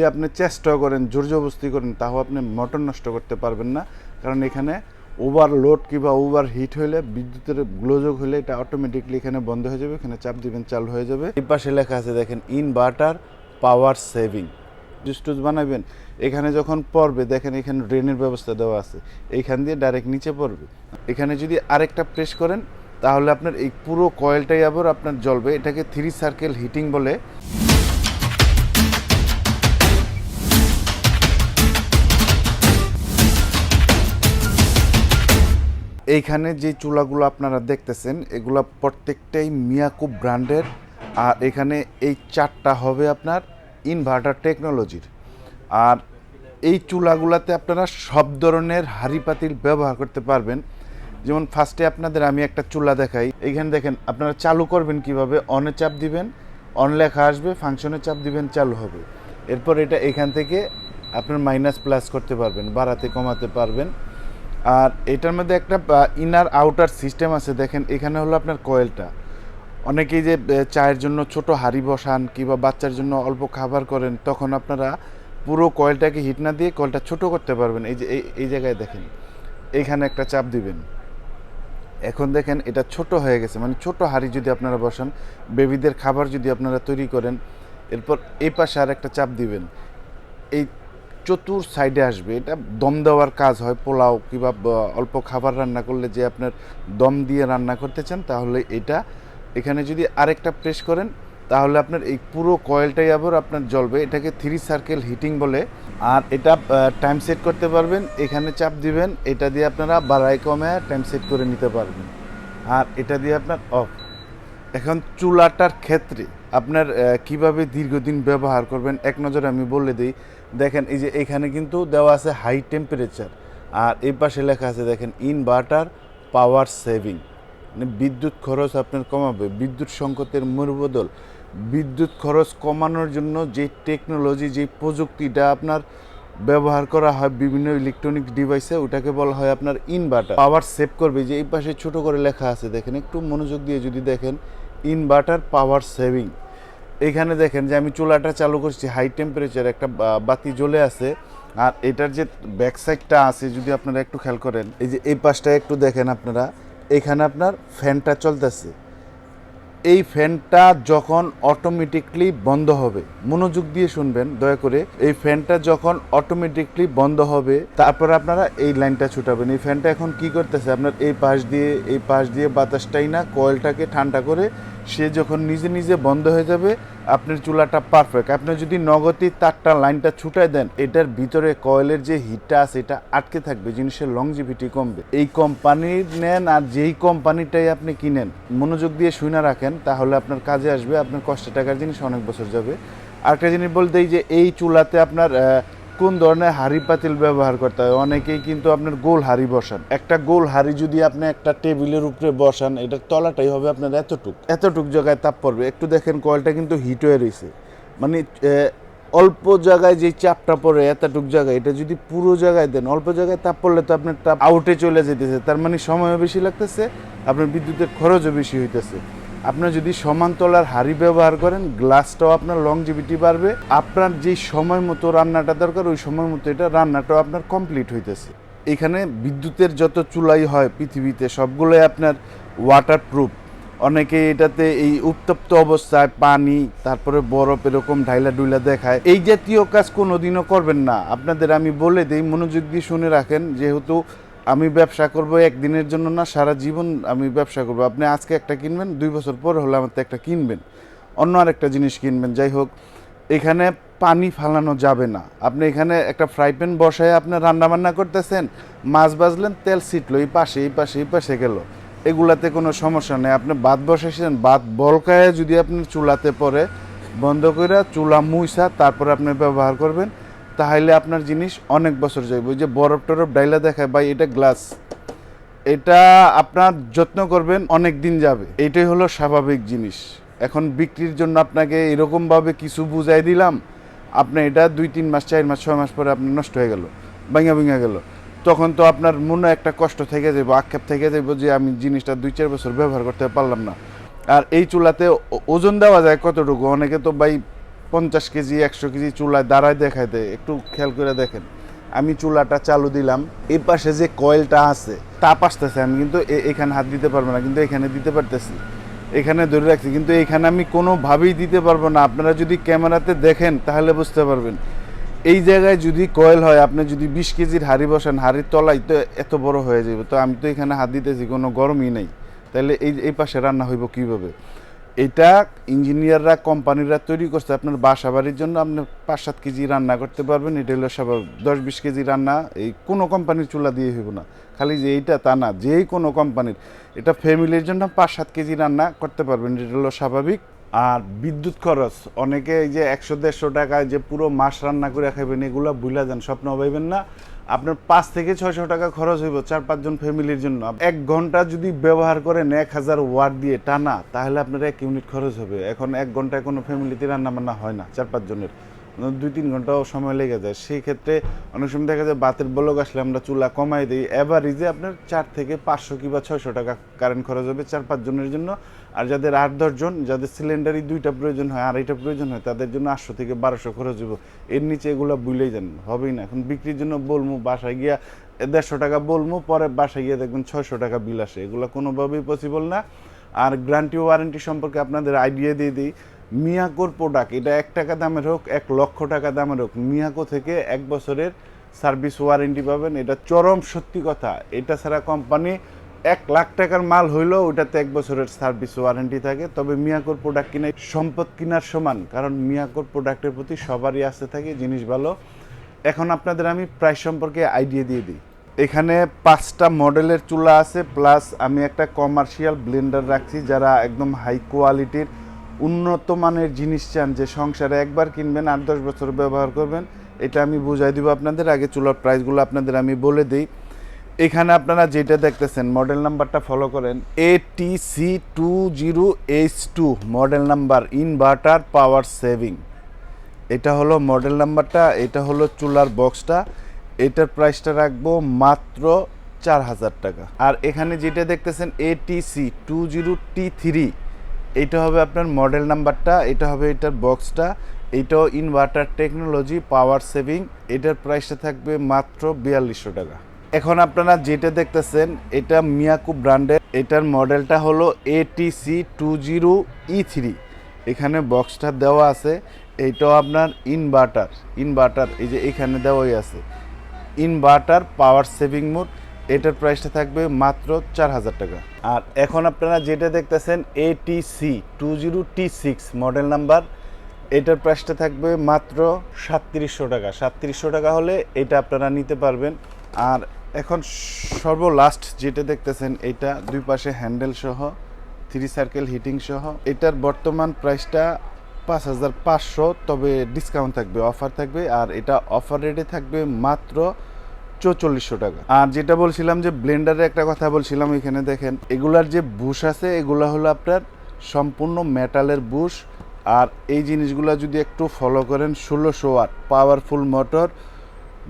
যদি আপনি চেষ্টা করেন জোর জবস্তি করেন, তাও আপনি মোটর নষ্ট করতে পারবেন না। কারণ এখানে ওভারলোড কিংবা ওভার হিট হলে বিদ্যুতের গ্লোযোগ হলে এটা অটোমেটিকলি এখানে বন্ধ হয়ে যাবে, এখানে চাপ দিবেন, চালু হয়ে যাবে। এই পাশে লেখা আছে, দেখেন ইনভার্টার পাওয়ার সেভিং জুস্টুজ বানাবেন এখানে যখন পড়বে, দেখেন, এখানে ড্রেনের ব্যবস্থা দেওয়া আছে। এইখান দিয়ে ডাইরেক্ট নিচে পড়বে। এখানে যদি আরেকটা প্রেস করেন, তাহলে আপনার এই পুরো কয়েলটাই আবার আপনার জ্বলবে। এটাকে থ্রি সার্কেল হিটিং বলে। এইখানে যে চুলাগুলো আপনারা দেখতেছেন, এগুলো প্রত্যেকটাই মিয়াকু ব্র্যান্ডের। আর এখানে এই চারটা হবে আপনার ইনভার্টার টেকনোলজির। আর এই চুলাগুলাতে আপনারা সব ধরনের হাঁড়ি পাতিল ব্যবহার করতে পারবেন। যেমন ফার্স্টে আপনাদের আমি একটা চুলা দেখাই। এইখানে দেখেন, আপনারা চালু করবেন কীভাবে? অনে চাপ দিবেন, অন লেখা আসবে, ফাংশনে চাপ দিবেন, চালু হবে। এরপর এটা এখান থেকে আপনার মাইনাস প্লাস করতে পারবেন, বাড়াতে কমাতে পারবেন। আর এটার মধ্যে একটা ইনার আউটার সিস্টেম আছে। দেখেন, এখানে হলো আপনার কয়েলটা। অনেকেই যে চায়ের জন্য ছোট হাঁড়ি বসান কিংবা বাচ্চার জন্য অল্প খাবার করেন, তখন আপনারা পুরো কয়েলটাকে হিট না দিয়ে কয়েলটা ছোট করতে পারবেন। এই যে, এই জায়গায় দেখেন, এখানে একটা চাপ দিবেন। এখন দেখেন, এটা ছোট হয়ে গেছে। মানে ছোট হাঁড়ি যদি আপনারা বসান বেবিদের খাবার যদি আপনারা তৈরি করেন, এরপর এই পাশে আর একটা চাপ দিবেন। এই চতুর সাইডে আসবে, এটা দম দেওয়ার কাজ হয়, পোলাও কিংবা অল্প খাবার রান্না করলে যে আপনার দম দিয়ে রান্না করতে চান, তাহলে এটা। এখানে যদি আরেকটা প্রেস করেন, তাহলে আপনার এই পুরো কয়েলটাই আবার আপনার জ্বলবে, এটাকে থ্রি সার্কেল হিটিং বলে। আর এটা টাইম সেট করতে পারবেন, এখানে চাপ দিবেন, এটা দিয়ে আপনারা বাড়াই কমে টাইম সেট করে নিতে পারবেন। আর এটা দিয়ে আপনার অফ এখন চুলাটার ক্ষেত্রে আপনার কীভাবে দীর্ঘদিন ব্যবহার করবেন, এক নজরে আমি বলে দিই দেখেন, এই যে এখানে কিন্তু দেওয়া আছে হাই টেম্পারেচার আর এই পাশে লেখা আছে, দেখেন ইনভার্টার পাওয়ার সেভিং মানে বিদ্যুৎ খরচ আপনার কমাবে, বিদ্যুৎ সংকটের মূলবদল বিদ্যুৎ খরচ কমানোর জন্য যে টেকনোলজি যে প্রযুক্তিটা আপনার ব্যবহার করা হয়, বিভিন্ন ইলেকট্রনিক ডিভাইসে ওটাকে বলা হয় আপনার ইনভার্টার পাওয়ার সেভ করবে যে এই পাশে ছোট করে লেখা আছে, দেখেন, একটু মনোযোগ দিয়ে যদি দেখেন ইনভার্টার পাওয়ার সেভিং এখানে দেখেন যে আমি চুলাটা চালু করছি হাই টেম্পারেচার একটা বাতি জ্বলে আছে। আর এটার যে ব্যাক সাইডটা আছে, যদি আপনারা একটু খেয়াল করেন, এই যে এই পাশটা একটু দেখেন আপনারা, এখানে আপনার ফ্যানটা চলতেছে। এই ফ্যানটা যখন অটোমেটিকলি বন্ধ হবে, মনোযোগ দিয়ে শুনবেন, দয়া করে। এই ফ্যানটা যখন অটোমেটিকলি বন্ধ হবে, তারপর আপনারা এই লাইনটা ছুটাবেন। এই ফ্যানটা এখন কি করতেছে? আপনার এই পাশ দিয়ে, এই পাশ দিয়ে বাতাসটাই না, কয়েলটাকে ঠান্ডা করে সে যখন নিজে নিজে বন্ধ হয়ে যাবে, আপনার চুলাটা পারফেক্ট আপনি যদি নগতি তারটা লাইনটা ছুটাই দেন, এটার ভিতরে কয়েলের যে হিটটা আছে, এটা আটকে থাকবে, জিনিসের লংজিভিটি কমবে। এই কোম্পানির নেন আর যেই কোম্পানিটাই আপনি কিনেন, মনোযোগ দিয়ে শুনে রাখেন। তাহলে আপনার কাজে আসবে, আপনার কষ্টের টাকার জিনিস অনেক বছর যাবে। আরেকটা জিনিস বলতেই যে এই চুলাতে আপনার কোন ধরনের হাঁড়ি পাতিল ব্যবহার করতে হয়? অনেকেই কিন্তু আপনার গোল হাঁড়ি বসান। একটা গোল হাঁড়ি যদি আপনি একটা টেবিলের উপরে বসান, এটার তলাটাই হবে আপনার এতটুক। এতটুক জায়গায় তাপ পড়বে। একটু দেখেন কয়েলটা কিন্তু হিট হয়ে রয়েছে মানে অল্প জায়গায় যে চাপটা পড়ে এতটুক জায়গায়, এটা যদি পুরো জায়গায় দেন, অল্প জায়গায় তাপ পড়লে তো আপনার তাপ আউটে চলে যেতেছে। তার মানে সময়ও বেশি লাগতেছে, আপনার বিদ্যুতের খরচও বেশি হইতেছে। আপনার যদি সমান তলার হাঁড়ি ব্যবহার করেন, গ্লাসটাও আপনার লংজিভিটি বাড়বে। আপনার যে সময় মতো রান্নাটা দরকার, ওই সময় মতো এটা রান্নাটাও আপনার কমপ্লিট হইতেছে। এখানে বিদ্যুতের যত চুলাই হয় পৃথিবীতে, সবগুলোই আপনার ওয়াটার প্রুফ অনেকে এটাতে এই উত্তপ্ত অবস্থায় পানি, তারপরে বরফ এরকম ঢাইলা ডুইলা দেখায়। এই জাতীয় কাজ কোনোদিনও করবেন না। আপনাদের আমি বলে দিই, মনোযোগ দিয়ে শুনে রাখেন, যেহেতু আমি ব্যবসা করব একদিনের জন্য না, সারা জীবন আমি ব্যবসা করব। আপনি আজকে একটা কিনবেন, দুই বছর পর হলে আমার তো একটা কিনবেন। অন্য আরেকটা জিনিস কিনবেন, যাই হোক, এখানে পানি ফালানো যাবে না। আপনি এখানে একটা ফ্রাই প্যান বসায় আপনি রান্না বান্না করতেছেন, মাছ বাজলেন তেল ছিটলো, এই পাশে এই পাশে এই পাশে গেল। এগুলাতে কোনো সমস্যা নেই। আপনি ভাত বসাইছেন, ভাত বলকায় যদি আপনি চুলাতে পরে বন্ধ করে চুলা মুইসা, তারপরে আপনি ব্যবহার করবেন। তাহলে আপনার জিনিস অনেক বছর যাবে ওই যে বরফ টরফ ডাইলা দেখায়, ভাই, এটা গ্লাস। এটা আপনার যত্ন করবেন, অনেক দিন যাবে। এটাই হলো স্বাভাবিক জিনিস। এখন বিক্রির জন্য আপনাকে এরকমভাবে কিছু বুঝাই দিলাম, আপনি এটা দুই, তিন মাস, চার মাস, ছয় মাস পরে আপনার নষ্ট হয়ে গেল, ভাঙা ভাঙা গেল। তখন তো আপনার মনে একটা কষ্ট থেকে যাব আক্ষেপ থেকে যাব যে আমি জিনিসটা দুই, চার বছর ব্যবহার করতে পারলাম না। আর এই চুলাতে ওজন দেওয়া যায় কতটুকু? অনেকে তো ভাই পঞ্চাশ কেজি, একশো কেজি চুলায় দাঁড়ায় দেখায় দেয়, একটু খেয়াল করে দেখেন। আমি চুলাটা চালু দিলাম, এই পাশে যে কয়েলটা আছে, তাপ আসতেছে, আমি কিন্তু এখানে হাত দিতে পারব না, কিন্তু এখানে দিতে পারতেছি। এখানে ধরে রাখছি, কিন্তু এখানে আমি কোনোভাবেই দিতে পারব না। আপনারা যদি ক্যামেরাতে দেখেন, তাহলে বুঝতে পারবেন। এই জায়গায় যদি কয়েল হয়, আপনি যদি বিশ কেজির হাড়ি বসান, হাড়ির তলায় তো এত বড় হয়ে যাবে। তো আমি তো এখানে হাত দিতেছি, কোনো গরমই নেই। তাহলে এই এই পাশে রান্না হইব কীভাবে? এটা ইঞ্জিনিয়াররা, কোম্পানিরা তৈরি করছে। আপনার বাসা বাড়ির জন্য আপনি পাঁচ সাত কেজি রান্না করতে পারবেন। এটা হলো স্বাভাবিক। দশ বিশ কেজি রান্না, এই কোনো কোম্পানির চুলা দিয়ে হইব না। খালি যে এইটা তা না যেই কোনো কোম্পানির। এটা ফ্যামিলির জন্য পাঁচ সাত কেজি রান্না করতে পারবেন। এটা হলো স্বাভাবিক। আর বিদ্যুৎ খরচ, অনেকে এই যে একশো দেড়শো টাকায় যে পুরো মাস রান্না করে খাইবেন, এগুলো বুঝলা যান স্বপ্ন ভাইবেন না। আপনার পাঁচ থেকে ছয়শো টাকা খরচ হইব চার পাঁচজন ফ্যামিলির জন্য। এক ঘণ্টা যদি ব্যবহার করেন এক হাজার ওয়াট দিয়ে টানা, তাহলে আপনার এক ইউনিট খরচ হবে। এখন এক ঘন্টায় কোনো ফ্যামিলিতে রান্না বান্না হয় না, চার পাঁচজনের। দুই তিন ঘন্টাও সময় লেগে যায়। সেই ক্ষেত্রে অনেক সময় দেখা যায় বাতের বলক আসলে আমরা চুলা কমাই দিই। এভারেজে আপনার চার থেকে পাঁচশো কিংবা ছয়শো টাকা কারেন্ট খরচ হবে চার পাঁচজনের জন্য। আর যাদের আট দশজন যাদের সিলিন্ডারই দুইটা প্রয়োজন হয়, আড়াইটা প্রয়োজন হয়, তাদের জন্য আটশো থেকে বারোশো খরচ হবে এর নিচে এগুলো বুঝলেই যান, হবেই না। এখন বিক্রির জন্য বলব বাসায় গিয়া দেড়শো টাকা বলব পরে বাসায় গিয়ে দেখবেন ছয়শো টাকা বিল আসে। এগুলো কোনোভাবেই পসিবল না। আর গ্যারান্টি ওয়ারেন্টি সম্পর্কে আপনাদের আইডিয়া দিয়ে দিই। মিয়াকোর প্রোডাক্ট এটা এক টাকা দামের হোক, এক লক্ষ টাকা দামের হোক, মিয়াকো থেকে এক বছরের সার্ভিস ওয়ারেন্টি পাবেন। এটা চরম সত্যি কথা। এটা ছাড়া কোম্পানি এক লাখ টাকার মাল হইলেও ওটাতে এক বছরের সার্ভিস ওয়ারেন্টি থাকে। তবে মিয়াকোর প্রোডাক্ট কিনে সম্পদ কেনার সমান, কারণ মিয়াকোর প্রোডাক্টের প্রতি সবারই আসতে থাকে, জিনিস ভালো। এখন আপনাদের আমি প্রাইস সম্পর্কে আইডিয়া দিয়ে দিই। এখানে পাঁচটা মডেলের চুলা আছে প্লাস আমি একটা কমার্শিয়াল ব্লেন্ডার রাখছি, যারা একদম হাই কোয়ালিটির উন্নত মানের জিনিস চান, যে সংসারে একবার কিনবেন, আট দশ বছর ব্যবহার করবেন, এটা আমি বুঝাই দিব আপনাদের। আগে চুলার প্রাইসগুলো আপনাদের আমি বলে দিই। এখানে আপনারা যেটা দেখতেছেন মডেল নাম্বারটা ফলো করেন A T C two zero H two model number inverter power saving এটা হলো মডেল নাম্বারটা এটা হলো চুলার বক্সটা এটার প্রাইসটা রাখব মাত্র চার হাজার টাকা। আর এখানে যেটা দেখতেছেন ATC two zero T three এটা হবে আপনার মডেল নাম্বারটা এটা হবে এটার বক্সটা এটাও ইনভার্টার টেকনোলজি পাওয়ার সেভিং এটার প্রাইসটা থাকবে মাত্র বিয়াল্লিশশো টাকা। এখন আপনারা যেটা দেখতেছেন, এটা মিয়াকু ব্র্যান্ডের। এটার মডেলটা হলো ATC two zero E three এখানে বক্সটা দেওয়া আছে। এইটাও আপনার ইনভার্টার ইনভার্টার এই যে এখানে দেওয়াই আছে। ইনভার্টার পাওয়ার সেভিং মোড এটার প্রাইসটা থাকবে মাত্র চার হাজার টাকা। আর এখন আপনারা যেটা দেখতেছেন ATC two zero T six model number এটার প্রাইসটা থাকবে মাত্র সাতত্রিশশো টাকা। সাতত্রিশশো টাকা হলে এটা আপনারা নিতে পারবেন। আর এখন সর্বলাস্ট যেটা দেখতেছেন, এটা দুই পাশে হ্যান্ডেল সহ থ্রি সার্কেল হিটিং সহ। এটার বর্তমান প্রাইসটা পাঁচ হাজার পাঁচশো, তবে ডিসকাউন্ট থাকবে অফার থাকবে, আর এটা অফার রেটে থাকবে মাত্র চৌচল্লিশশো টাকা। আর যেটা বলছিলাম যে ব্লেন্ডারে একটা কথা বলছিলাম এখানে, দেখেন, এগুলার যে বুশ আছে, এগুলা হলো আপনার সম্পূর্ণ মেটালের বুশ আর এই জিনিসগুলো যদি একটু ফলো করেন, ষোলোশো ওয়াট পাওয়ারফুল মোটর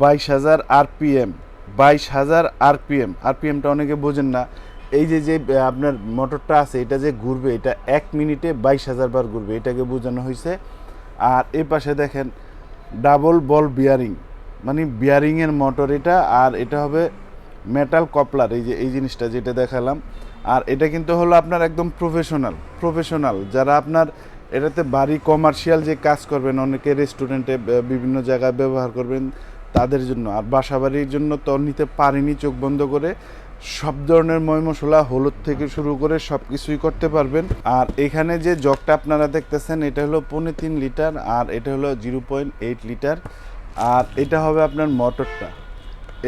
বাইশ হাজার আরপিএম। বাইশ হাজার আরপিএম। আরপিএমটা অনেকে বোঝেন না। এই যে যে আপনার মোটরটা আছে, এটা যে ঘুরবে, এটা এক মিনিটে বাইশ হাজার বার ঘুরবে, এটাকে বোঝানো হয়েছে আর এই পাশে দেখেন, ডাবল বল বিয়ারিং। মানে বিয়ারিংয়ের মোটর এটা, আর এটা হবে মেটাল কপলার, এই যে, এই জিনিসটা যেটা দেখালাম। আর এটা কিন্তু হলো আপনার একদম প্রফেশনাল প্রফেশনাল। যারা আপনার এটাতে বাড়ি কমার্শিয়াল যে কাজ করবেন, অনেকে রেস্টুরেন্টে বিভিন্ন জায়গায় ব্যবহার করবেন তাদের জন্য। আর বাসা বাড়ির জন্য তো নিতে পারিনি চোখ বন্ধ করে। সব ধরনের ময় মশলা হলুদ থেকে শুরু করে সব কিছুই করতে পারবেন। আর এখানে যে জগটা আপনারা দেখতেছেন, এটা হলো পৌনে তিন লিটার আর এটা হলো জিরো পয়েন্ট এইট লিটার। আর এটা হবে আপনার মটরটা।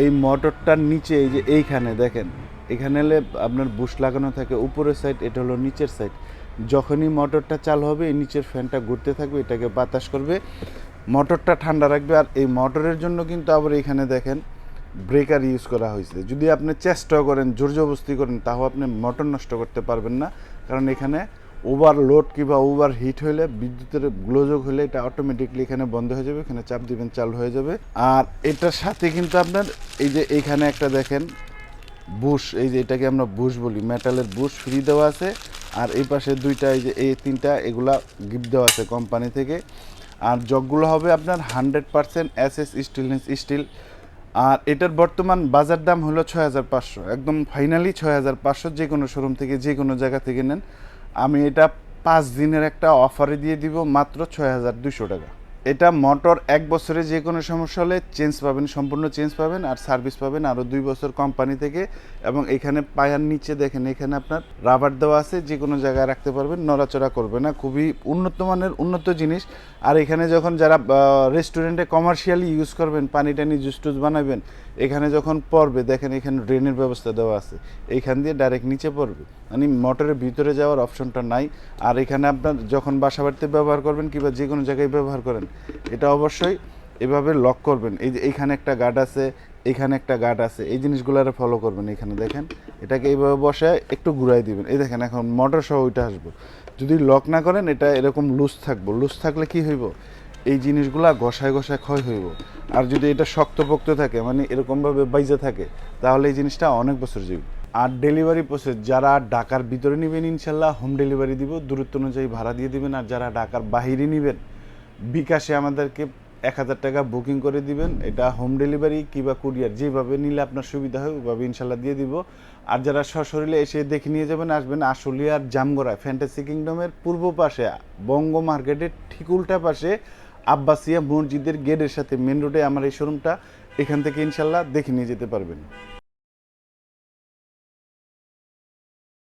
এই মটরটার নিচে এই যে এইখানে দেখেন, এখানে হলে আপনার বুশ লাগানো থাকে, উপরের সাইড এটা হলো নিচের সাইড যখনই মোটরটা চাল হবে, এই নিচের ফ্যানটা ঘুরতে থাকবে, এটাকে বাতাস করবে। মোটরটা ঠান্ডা রাখবে আর এই মোটরের জন্য কিন্তু আবার এখানে দেখেন ব্রেকার ইউজ করা হয়েছে। যদি আপনি চেষ্টা করেন জোর জবস্তি করেন, তাও আপনি মোটর নষ্ট করতে পারবেন না। কারণ এখানে ওভারলোড কিংবা ওভার হিট হলে বিদ্যুতের গ্লোযোগ হলে এটা অটোমেটিকলি এখানে বন্ধ হয়ে যাবে, এখানে চাপ দিবেন, চালু হয়ে যাবে। আর এটার সাথে কিন্তু আপনার এই যে এইখানে একটা দেখেন বুশ, এই যে এটাকে আমরা বুশ বলি মেটালের বুশ ফ্রি দেওয়া আছে। আর এই পাশে দুইটা, এই যে এই তিনটা, এগুলা গিফট দেওয়া আছে কোম্পানি থেকে। আর জগগুলো হবে আপনার hundred percent S S stainless steel. আর এটার বর্তমান বাজার দাম হলো ছয় হাজার পাঁচশো। একদম ফাইনালি ছয় হাজার পাঁচশো যে কোনো শোরুম থেকে, যে কোনো জায়গা থেকে নেন। আমি এটা পাঁচ দিনের একটা অফারে দিয়ে দিব মাত্র ছয় হাজার দুশো টাকা। এটা মোটর এক বছরে যে কোনো সমস্যা হলে চেঞ্জ পাবেন, সম্পূর্ণ চেঞ্জ পাবেন আর সার্ভিস পাবেন আরও দুই বছর কোম্পানি থেকে এবং এখানে পায়ার নিচে দেখেন, এখানে আপনার রাবার দেওয়া আছে, যে কোনো জায়গায় রাখতে পারবেন, নড়াচড়া করবে না, খুবই উন্নত মানের উন্নত জিনিস। আর এখানে যখন যারা রেস্টুরেন্টে কমার্শিয়ালি ইউজ করবেন পানি টানি জুস টুস বানাবেন, এখানে যখন পড়বে, দেখেন এখানে ড্রেনের ব্যবস্থা দেওয়া আছে, এইখান দিয়ে ডাইরেক্ট নিচে পড়বে। মানে মোটরের ভিতরে যাওয়ার অপশনটা নাই। আর এখানে আপনার যখন বাসা বাড়িতে ব্যবহার করবেন কিংবা যে কোনো জায়গায় ব্যবহার করেন এটা অবশ্যই এভাবে লক করবেন। এই যে এইখানে একটা গার্ড আছে, এখানে একটা গার্ড আছে, এই জিনিসগুলো ফলো করবেন এখানে, দেখেন। এটাকে এইভাবে বসায় একটু ঘুরাই দিবেন। এই দেখেন, এখন মোটর সহ ওইটা আসব। যদি লক না করেন, এটা এরকম লুজ থাকব। লুজ থাকলে কি হইব? এই জিনিসগুলা ঘষায় ঘষায় ক্ষয় হইব। আর যদি এটা শক্তপোক্ত থাকে মানে এরকমভাবে বাইজে থাকে, তাহলে এই জিনিসটা অনেক বছর যাবে। আর ডেলিভারি প্রসেস যারা ঢাকার ভিতরে নেবেন, ইনশাল্লাহ হোম ডেলিভারি দিব। দূরত্ব অনুযায়ী ভাড়া দিয়ে দিবেন। আর যারা ঢাকার বাহিরে নেবেন বিকাশে আমাদেরকে এক হাজার টাকা বুকিং করে দিবেন। এটা হোম ডেলিভারি কিংবা কুরিয়ার যেভাবে নিলে আপনার সুবিধা হয়, ওইভাবে ইনশাল্লাহ দিয়ে দিব। আর যারা সশরীরে এসে দেখে নিয়ে যাবেন, আসবেন আশুলিয়ার জামগড়া ফ্যান্টাসি কিংডমের পূর্ব পাশে, বঙ্গ মার্কেটের ঠিক উল্টা পাশে আব্বাসিয়া মসজিদের গেটের সাথে মেন রোডে আমার এই শোরুমটা এখান থেকে ইনশাল্লাহ দেখে নিয়ে যেতে পারবেন।